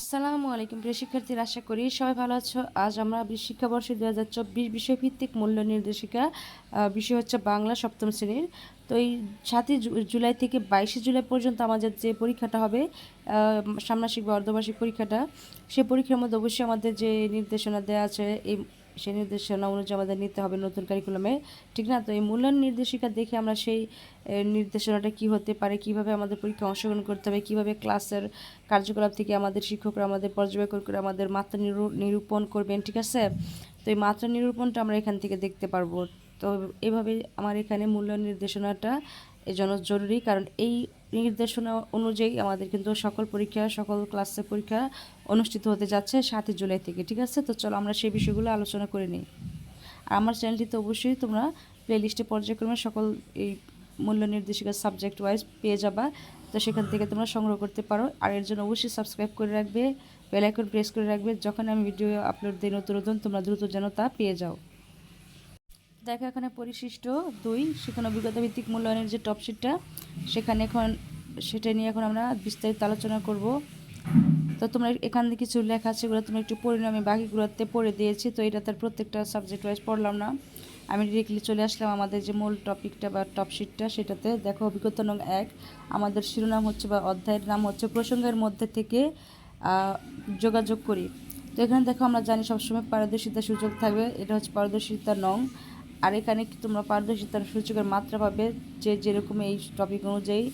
আসসালামু আলাইকুম, প্রিয় শিক্ষার্থীরা, আশা করি সবাই ভালো আছো। আজ আমরা শিক্ষাবর্ষ দু হাজার চব্বিশ বিষয়ভিত্তিক মূল্য নির্দেশিকা বিষয় হচ্ছে বাংলা সপ্তম শ্রেণির। তো এই সাতই জুলাই থেকে বাইশে জুলাই পর্যন্ত আমাদের যে পরীক্ষাটা হবে সামনাসিক বা অর্ধবার্ষিক পরীক্ষাটা, সে পরীক্ষার মধ্যে অবশ্যই আমাদের যে নির্দেশনা দেওয়া আছে, এই সেই নির্দেশনা অনুযায়ী আমাদের নিতে হবে নতুন কারিকুলামে ঠিক না? তো এই মূল্যায়ন নির্দেশিকা দেখে আমরা সেই নির্দেশনাটা কি হতে পারে, কীভাবে আমাদের পরীক্ষা অংশগ্রহণ করতে হবে, কীভাবে ক্লাসের কার্যকলাপ থেকে আমাদের শিক্ষকরা, আমাদের পর্যবেক্ষণ করে আমাদের মাত্রা নিরু- নিরূপণ করবেন, ঠিক আছে? তো এই মাত্রা নিরূপণটা আমরা এখান থেকে দেখতে পারব। তো এভাবে আমার এখানে মূল্য নির্দেশনাটা এই জন্য জরুরি, কারণ এই নির্দেশনা অনুযায়ী আমাদের কিন্তু সকল পরীক্ষা, সকল ক্লাসের পরীক্ষা অনুষ্ঠিত হতে যাচ্ছে সাতই জুলাই থেকে, ঠিক আছে? তো চলো আমরা সেই বিষয়গুলো আলোচনা করে নিই। আর আমার চ্যানেলটিতে অবশ্যই তোমরা প্লেলিস্টে পর্যায়ক্রমে সকল এই মূল্য নির্দেশিকা সাবজেক্ট ওয়াইজ পেয়ে যাবা। তো সেখান থেকে তোমরা সংগ্রহ করতে পারো। আর এর জন্য অবশ্যই সাবস্ক্রাইব করে রাখবে বেল আইকন প্রেস করে রাখবে। যখন আমি ভিডিও আপলোড দিই নতুন নতুন, তোমরা দ্রুত যেন তা পেয়ে যাও। দেখো এখানে পরিশিষ্ট দুই সেখানে অভিজ্ঞতা ভিত্তিক মূল্যায়নের যে টপশিটটা সেখানে এখন সেটা নিয়ে এখন আমরা বিস্তারিত আলোচনা করব। তো তোমরা এখান থেকে কিছু লেখা আছে, এগুলো তোমরা একটু পড়ে আমি বাকিগুলোতে পড়ে দিয়েছি, তো এটা তার প্রত্যেকটা সাবজেক্ট ওয়াইজ পড়লাম না। আমি ডিরেক্টলি চলে আসলাম আমাদের যে মূল টপিকটা বা টপশিটটা সেটাতে। দেখো অভিজ্ঞতা নং এক, আমাদের শিরোনাম হচ্ছে বা অধ্যায়ের নাম হচ্ছে প্রসঙ্গের মধ্যে থেকে যোগাযোগ করি। তো এখানে দেখো আমরা জানি সবসময় পারদর্শিতার সুযোগ থাকবে, এটা হচ্ছে পারদর্শিতা নং। আর এখানে কি তোমরা পারদর্শিতার সূচকের মাত্রা পাবে? যে যেরকম এই টপিক অনুযায়ী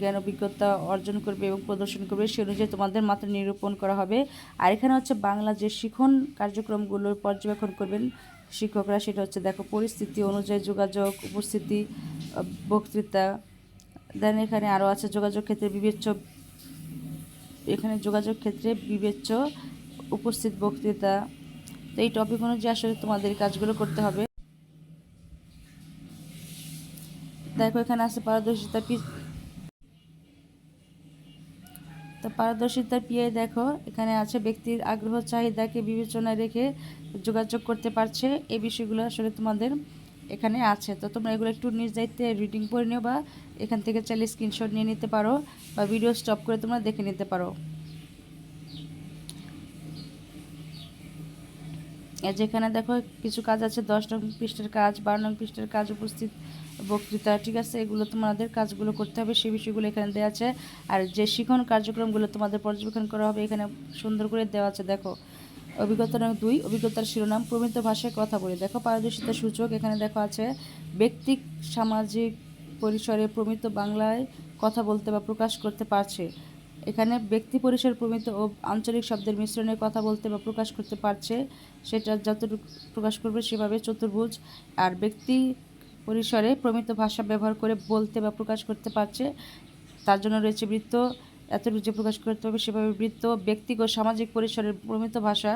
জ্ঞান অভিজ্ঞতা অর্জন করবে এবং প্রদর্শন করবে, সে অনুযায়ী তোমাদের মাত্রা নিরূপণ করা হবে। আর এখানে হচ্ছে বাংলা যে শিখন কার্যক্রমগুলো পর্যবেক্ষণ করবেন শিক্ষকরা, সেটা হচ্ছে দেখো পরিস্থিতি অনুযায়ী যোগাযোগ, উপস্থিতি বক্তৃতা। দেন এখানে আরও আছে যোগাযোগ ক্ষেত্রে বিবেচ্য, এখানে যোগাযোগ ক্ষেত্রে বিবেচ্য, উপস্থিত বক্তৃতা। তো এই টপিক অনুযায়ী আসলে তোমাদের কাজগুলো করতে হবে। দেখো এখানে আছে পারদর্শিতা পি তো পারদর্শিতার পিয়ে দেখো, এখানে আছে ব্যক্তির আগ্রহ, চাহিদাকে বিবেচনায় রেখে যোগাযোগ করতে পারছে। এই বিষয়গুলো আসলে তোমাদের এখানে আছে। তো তোমরা এগুলো একটু নিজ দায়িত্বে রিডিং করে নিও বা এখান থেকে চাইলে স্ক্রিনশট নিয়ে নিতে পারো বা ভিডিও স্টপ করে তোমরা দেখে নিতে পারো। যেখানে দেখো কিছু কাজ আছে, দশ নং পৃষ্ঠের কাজ, বারো নং পৃষ্ঠের কাজ উপস্থিত, বক্তৃতা, ঠিক আছে? এগুলো তোমাদের কাজগুলো করতে হবে, সেই বিষয়গুলো এখানে দেওয়া আছে। আর যে শিখন কার্যক্রমগুলো তোমাদের পর্যবেক্ষণ করা হবে, এখানে সুন্দর করে দেওয়া আছে, দেখো। অভিজ্ঞতা নং দুই, অভিজ্ঞতার শিরোনাম, প্রমিত ভাষায় কথা বলি। দেখো, পারদর্শিতা সূচক এখানে দেখো আছে ব্যক্তিক সামাজিক পরিসরে প্রমিত বাংলায় কথা বলতে বা প্রকাশ করতে পারছে। এখানে ব্যক্তি পরিসর প্রমিত ও আঞ্চলিক শব্দের মিশ্রণে কথা বলতে বা প্রকাশ করতে পারছে, সেটা যতটুকু প্রকাশ করবে সেভাবে চতুর্ভুজ। আর ব্যক্তি পরিসরে প্রমিত ভাষা ব্যবহার করে বলতে বা প্রকাশ করতে পারছে, তার জন্য রয়েছে বৃত্ত। এতটুকু যে প্রকাশ করতে হবে সেভাবে বৃত্ত ব্যক্তিগত সামাজিক পরিসরের প্রমিত ভাষা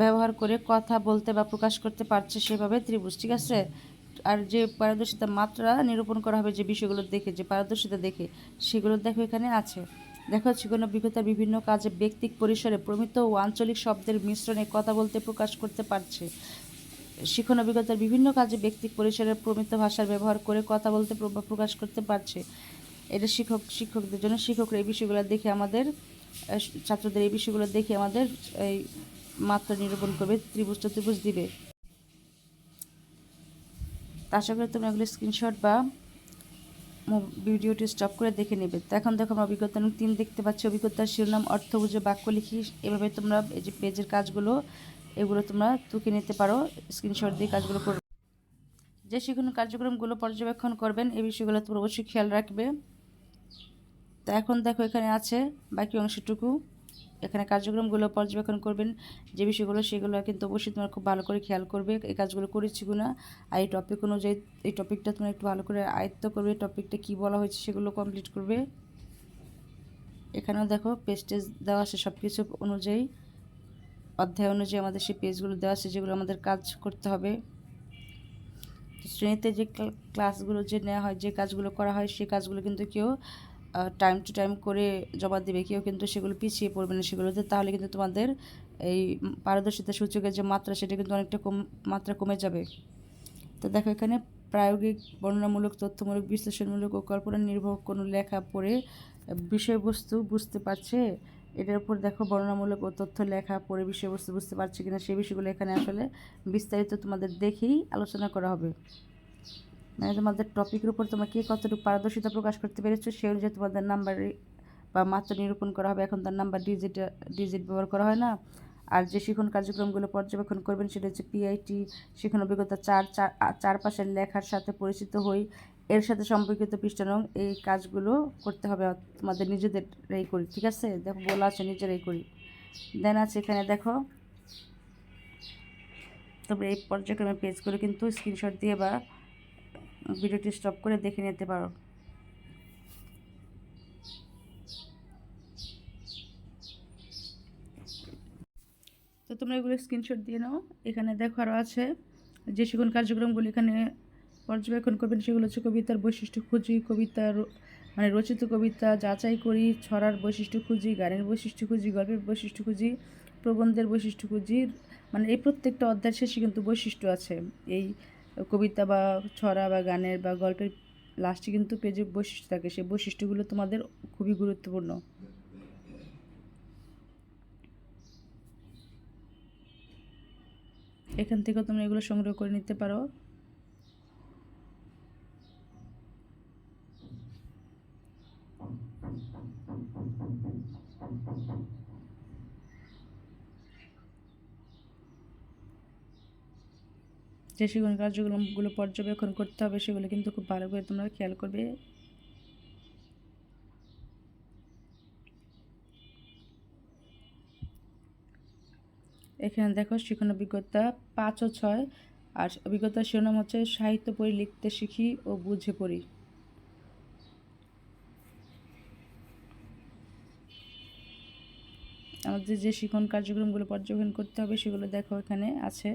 ব্যবহার করে কথা বলতে বা প্রকাশ করতে পারছে সেভাবে ত্রিভুজ। ঠিক আছে? আর যে পারদর্শিতা মাত্রা নিরূপণ করা হবে যে বিষয়গুলো দেখে, যে পারদর্শিতা দেখে, সেগুলো দেখো এখানে আছে। দেখা কোনো অভিজ্ঞতার বিভিন্ন কাজে ব্যক্তিক পরিসরে প্রমিত ও আঞ্চলিক শব্দের মিশ্রণে কথা বলতে প্রকাশ করতে পারছে। শিখন অভিজ্ঞতার বিভিন্ন কাজে ব্যক্তিক পরিসরে প্রমিত ভাষার ব্যবহার করে কথা বলতে প্র- প্রকাশ করতে পারছে। এটা শিক্ষক, শিক্ষকদের জন্য, শিক্ষকরা এই বিষয়গুলো দেখে আমাদের ছাত্রদের এই বিষয়গুলো দেখে আমাদের এই মাত্রা নিরূপণ করবে, ত্রিভুজ চতুর্ভুজ দিবে। আশা করি তোমরা এগুলো স্ক্রিনশট বা ভিডিওটি স্টপ করে দেখে নেবে। তো এখন দেখো আমরা অভিজ্ঞতা নং তিন দেখতে পাচ্ছি। অভিজ্ঞতার শিরোনাম, অর্থ বুঝে বাক্য লিখি। এভাবে তোমরা এই যে পেজের কাজগুলো, এগুলো তোমরা তুকে নিতে পারো। স্ক্রিনশট দিয়ে কাজগুলো করবে যে শিক্ষণ কার্যক্রমগুলো পর্যবেক্ষণ করবেন, এই বিষয়গুলো তোমরা অবশ্যই খেয়াল রাখবে। তো এখন দেখো এখানে আছে বাকি অংশটুকু। এখানে কার্যক্রমগুলো পর্যবেক্ষণ করবেন, যে বিষয়গুলো, সেগুলো কিন্তু অবশ্যই তোমার খুব ভালো করে খেয়াল করবে, এই কাজগুলো করেছি কিনা, আর এই টপিক অনুযায়ী এই টপিকটা তোমরা একটু ভালো করে আয়ত্ত করবে টপিকটা কি বলা হয়েছে সেগুলো কমপ্লিট করবে। এখানেও দেখো পেজ টেজ দেওয়া আছে সব কিছু অনুযায়ী, অধ্যায় অনুযায়ী আমাদের সেই পেজগুলো দেওয়া আছে যেগুলো আমাদের কাজ করতে হবে। শ্রেণীতে যে ক্লাসগুলো যে নেওয়া হয়, যে কাজগুলো করা হয় সেই কাজগুলো কিন্তু কেউ টাইম টু টাইম করে জমা দেবে। কেউ কিন্তু সেগুলো পিছিয়ে পড়বে না সেগুলোতে। তাহলে কিন্তু তোমাদের এই পারদর্শিতা সূচকের যে মাত্রা, সেটা কিন্তু অনেকটা কম, মাত্রা কমে যাবে। তো দেখো এখানে প্রায়োগিক, বর্ণনামূলক, তথ্যমূলক, বিশ্লেষণমূলক ও কল্পনা নির্ভর কোনো লেখা পড়ে বিষয়বস্তু বুঝতে পারছে। এটার উপর দেখো বর্ণনামূলক ও তথ্য লেখা পড়ে বিষয়বস্তু বুঝতে পারছে কিনা, সেই বিষয়গুলো এখানে আসলে বিস্তারিত তোমাদের দেখেই আলোচনা করা হবে। মানে তোমাদের টপিকের উপর তোমরা কে কতটুকু পারদর্শিতা প্রকাশ করতে পেরেছ সে অনুযায়ী তোমাদের নাম্বার বা মাত্রা নিরূপণ করা হবে। এখন তার নাম্বার ডিজিট ডিজিট ব্যবহার করা হয় না। আর যে শিখন কার্যক্রমগুলো পর্যবেক্ষণ করবেন, সেটা হচ্ছে পিআইটি শিখন অভিজ্ঞতা চার চার চারপাশের লেখার সাথে পরিচিত হই। এর সাথে সম্পর্কিত পৃষ্ঠানং এই কাজগুলো করতে হবে তোমাদের নিজেদের নিজেদেরই করি, ঠিক আছে? দেখো, বলা আছে, নিজেরাই করি। দেন আছে এখানে দেখো, তবে এই পর্যায়ক্রমে পেজগুলো কিন্তু স্ক্রিনশট দিয়ে বা ভিডিওটি স্টপ করে দেখে নিতে পারো। তো তোমরা এগুলো স্ক্রিনশট দিয়ে নাও। এখানে দেখো আরও আছে, যে শিক্ষণ কার্যক্রমগুলো এখানে পর্যবেক্ষণ করবেন, সেগুলো হচ্ছে কবিতার বৈশিষ্ট্য খুঁজি কবিতার মানে রচিত কবিতা, যাচাই করি, ছড়ার বৈশিষ্ট্য খুঁজি, গানের বৈশিষ্ট্য খুঁজি, গল্পের বৈশিষ্ট্য খুঁজি, প্রবন্ধের বৈশিষ্ট্য খুঁজি মানে এই প্রত্যেকটা অধ্যায়ের শেষে কিন্তু বৈশিষ্ট্য আছে। এই কবিতা বা ছড়া বা গানের বা গল্পের লাস্টে কিন্তু পেজে বৈশিষ্ট্য থাকে। সেই বৈশিষ্ট্যগুলো তোমাদের খুবই গুরুত্বপূর্ণ। এখান থেকেও তোমরা এগুলো সংগ্রহ করে নিতে পারো। যে সেগুলো কার্যক্রমগুলো পর্যবেক্ষণ করতে হবে, সেগুলো কিন্তু খুব ভালো করে তোমরা খেয়াল করবে। এখানে দেখো শিখন অভিজ্ঞতা পাঁচ ও ছয়, আর অভিজ্ঞতার শিরোনাম হচ্ছে সাহিত্য পড়ি, লিখতে শিখি ও বুঝে পড়ি। আমাদের যে শিখন কার্যক্রমগুলো পর্যবেক্ষণ করতে হবে, সেগুলো দেখো এখানে আছে।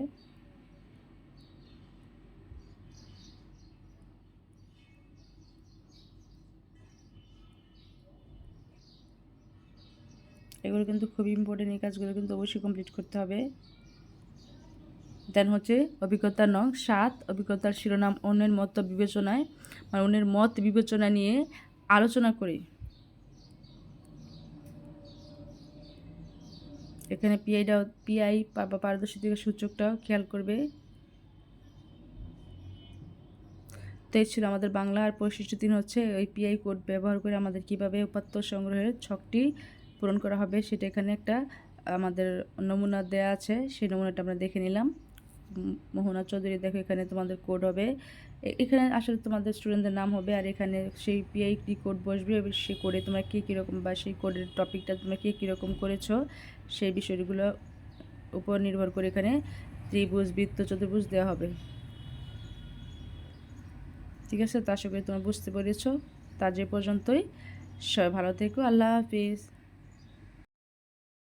এগুলো কিন্তু খুবই ইম্পর্টেন্ট এই কাজগুলো কিন্তু অবশ্যই কমপ্লিট করতে হবে। দেন হচ্ছে অভিজ্ঞতা নং সাত, অভিজ্ঞতার শিরোনাম, অন্যের মত বিবেচনায় মানে অন্যের মত বিবেচনা নিয়ে আলোচনা করি। এখানে পিআইটা পিআই বা পারদর্শিতার সূচকটাও খেয়াল করবে। তো এই ছিল আমাদের বাংলা আর পরিশিষ্ট দিন হচ্ছে ওই পিআই কোড ব্যবহার করে আমাদের কীভাবে উপাত্ত সংগ্রহের ছকটি পূরণ করা হবে, সেটা এখানে একটা, আমাদের নমুনা দেয়া আছে, সেই নমুনাটা আমরা দেখে নিলাম। মোহনা চৌধুরী, দেখো এখানে তোমাদের কোড হবে। এখানে আসলে তোমাদের স্টুডেন্টদের নাম হবে, আর এখানে সেই পিআই কি কোড বসবে সেই কোডে তোমরা কী কীরকম বা সেই কোডের টপিকটা তোমরা কী কীরকম করেছ, সেই বিষয়গুলো উপর নির্ভর করে এখানে ত্রিভুজ, বৃত্ত, চতুর্ভুজ দেওয়া হবে। ঠিক আছে? তা আশা করি তোমরা বুঝতে পেরেছ। তা যে পর্যন্তই। সবাই ভালো থেকো। আল্লাহ হাফিজ।